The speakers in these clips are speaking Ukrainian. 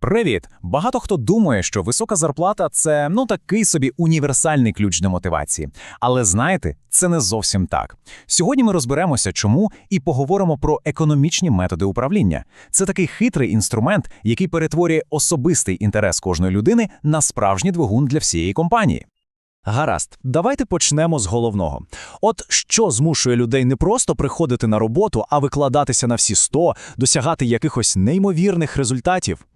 Привіт! Багато хто думає, що висока зарплата це ну такий собі універсальний ключ до мотивації. Але знаєте, це не зовсім так. Сьогодні ми розберемося, чому, і поговоримо про економічні методи управління. Це такий хитрий інструмент, який перетворює особистий інтерес кожної людини на справжній двигун для всієї компанії. Гаразд, давайте почнемо з головного. От що змушує людей не просто приходити на роботу, а викладатися на всі 100, досягати якихось неймовірних результатів?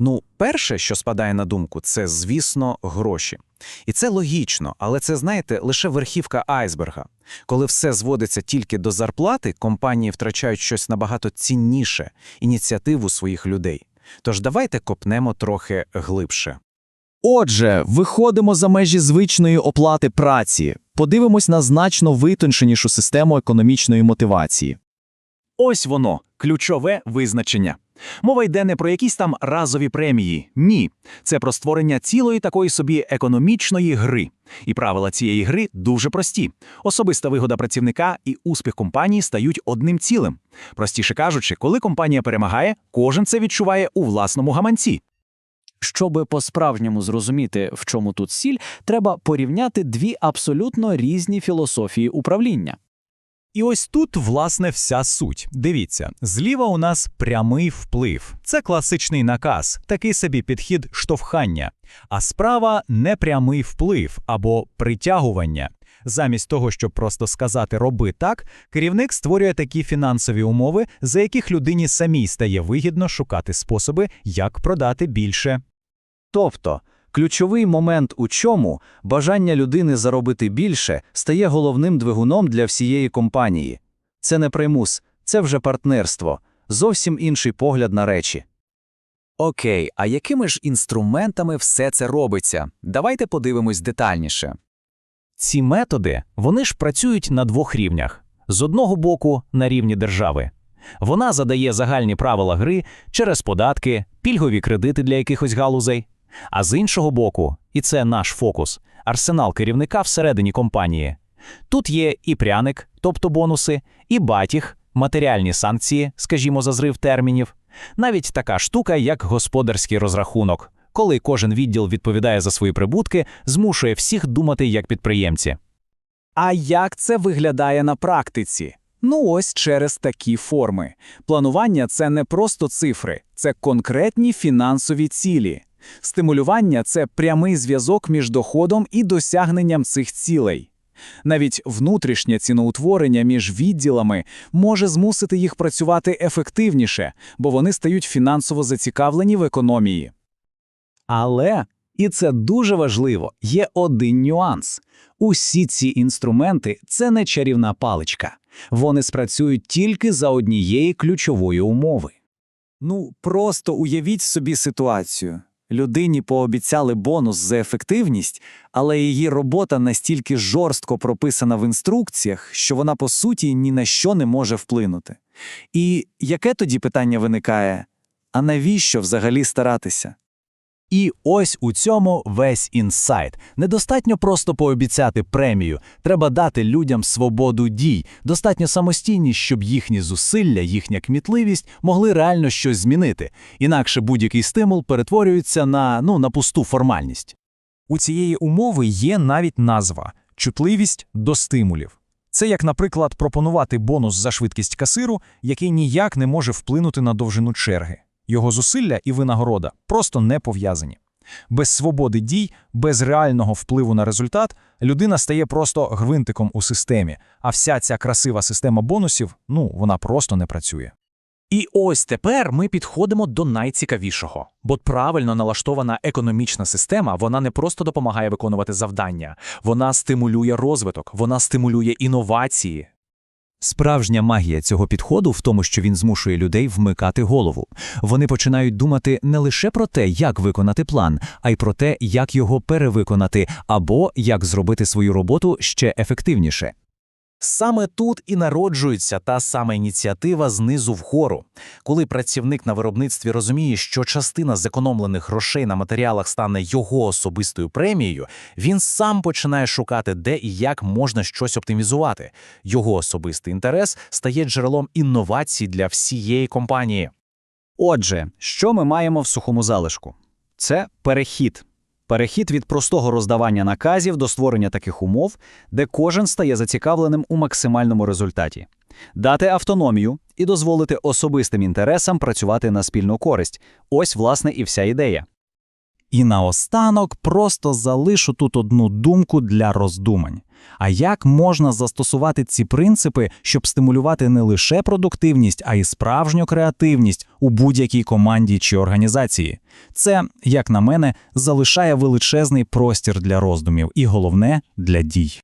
Ну, перше, що спадає на думку, це, звісно, гроші. І це логічно, але це, знаєте, лише верхівка айсберга. Коли все зводиться тільки до зарплати, компанії втрачають щось набагато цінніше ініціативу своїх людей. Тож давайте копнемо трохи глибше. Отже, виходимо за межі звичної оплати праці, подивимось на значно витонченішу систему економічної мотивації. Ось воно, ключове визначення. Мова йде не про якісь там разові премії. Ні. Це про створення цілої такої собі економічної гри. І правила цієї гри дуже прості. Особиста вигода працівника і успіх компанії стають одним цілим. Простіше кажучи, коли компанія перемагає, кожен це відчуває у власному гаманці. Щоби по-справжньому зрозуміти, в чому тут сіль, треба порівняти дві абсолютно різні філософії управління. І ось тут, власне, вся суть. Дивіться, зліва у нас прямий вплив. Це класичний наказ, такий собі підхід штовхання. А справа непрямий вплив або притягування. Замість того, щоб просто сказати роби так, керівник створює такі фінансові умови, за яких людині самій стає вигідно шукати способи, як продати більше. Тобто, ключовий момент у чому бажання людини заробити більше стає головним двигуном для всієї компанії. Це не примус, це вже партнерство, зовсім інший погляд на речі. Окей, а якими ж інструментами все це робиться? Давайте подивимось детальніше. Ці методи, вони ж працюють на двох рівнях. З одного боку, на рівні держави. Вона задає загальні правила гри через податки, пільгові кредити для якихось галузей. А з іншого боку, і це наш фокус, арсенал керівника всередині компанії. Тут є і пряник, тобто бонуси, і батіг, матеріальні санкції, скажімо, за зрив термінів, навіть така штука, як господарський розрахунок, коли кожен відділ відповідає за свої прибутки, змушує всіх думати як підприємці. А як це виглядає на практиці? Ну ось через такі форми. Планування це не просто цифри, це конкретні фінансові цілі. Стимулювання це прямий зв'язок між доходом і досягненням цих цілей. Навіть внутрішнє ціноутворення між відділами може змусити їх працювати ефективніше, бо вони стають фінансово зацікавлені в економії. Але, і це дуже важливо, є один нюанс. Усі ці інструменти це не чарівна паличка. Вони спрацюють тільки за однієї ключової умови. Ну, просто уявіть собі ситуацію. Людині пообіцяли бонус за ефективність, але її робота настільки жорстко прописана в інструкціях, що вона по суті ні на що не може вплинути. І яке тоді питання виникає? А навіщо взагалі старатися? І ось у цьому весь інсайт. Недостатньо просто пообіцяти премію, треба дати людям свободу дій, достатньо самостійність, щоб їхні зусилля, їхня кмітливість могли реально щось змінити. Інакше будь-який стимул перетворюється на, ну, на пусту формальність. У цієї умови є навіть назва чутливість до стимулів. Це як, наприклад, пропонувати бонус за швидкість касиру, який ніяк не може вплинути на довжину черги. Його зусилля і винагорода просто не пов'язані. Без свободи дій, без реального впливу на результат, людина стає просто гвинтиком у системі, а вся ця красива система бонусів, ну, вона просто не працює. І ось тепер ми підходимо до найцікавішого, бо правильно налаштована економічна система вона не просто допомагає виконувати завдання, вона стимулює розвиток, вона стимулює інновації. Справжня магія цього підходу в тому, що він змушує людей вмикати голову. Вони починають думати не лише про те, як виконати план, а й про те, як його перевиконати, або як зробити свою роботу ще ефективніше. Саме тут і народжується та сама ініціатива знизу вгору. Коли працівник на виробництві розуміє, що частина зекономлених грошей на матеріалах стане його особистою премією, він сам починає шукати, де і як можна щось оптимізувати. Його особистий інтерес стає джерелом інновацій для всієї компанії. Отже, що ми маємо в сухому залишку? Це перехід. Перехід від простого роздавання наказів до створення таких умов, де кожен стає зацікавленим у максимальному результаті. Дати автономію і дозволити особистим інтересам працювати на спільну користь. Ось, власне, і вся ідея. І наостанок просто залишу тут одну думку для роздумань. А як можна застосувати ці принципи, щоб стимулювати не лише продуктивність, а й справжню креативність у будь-якій команді чи організації? Це, як на мене, залишає величезний простір для роздумів і головне для дій.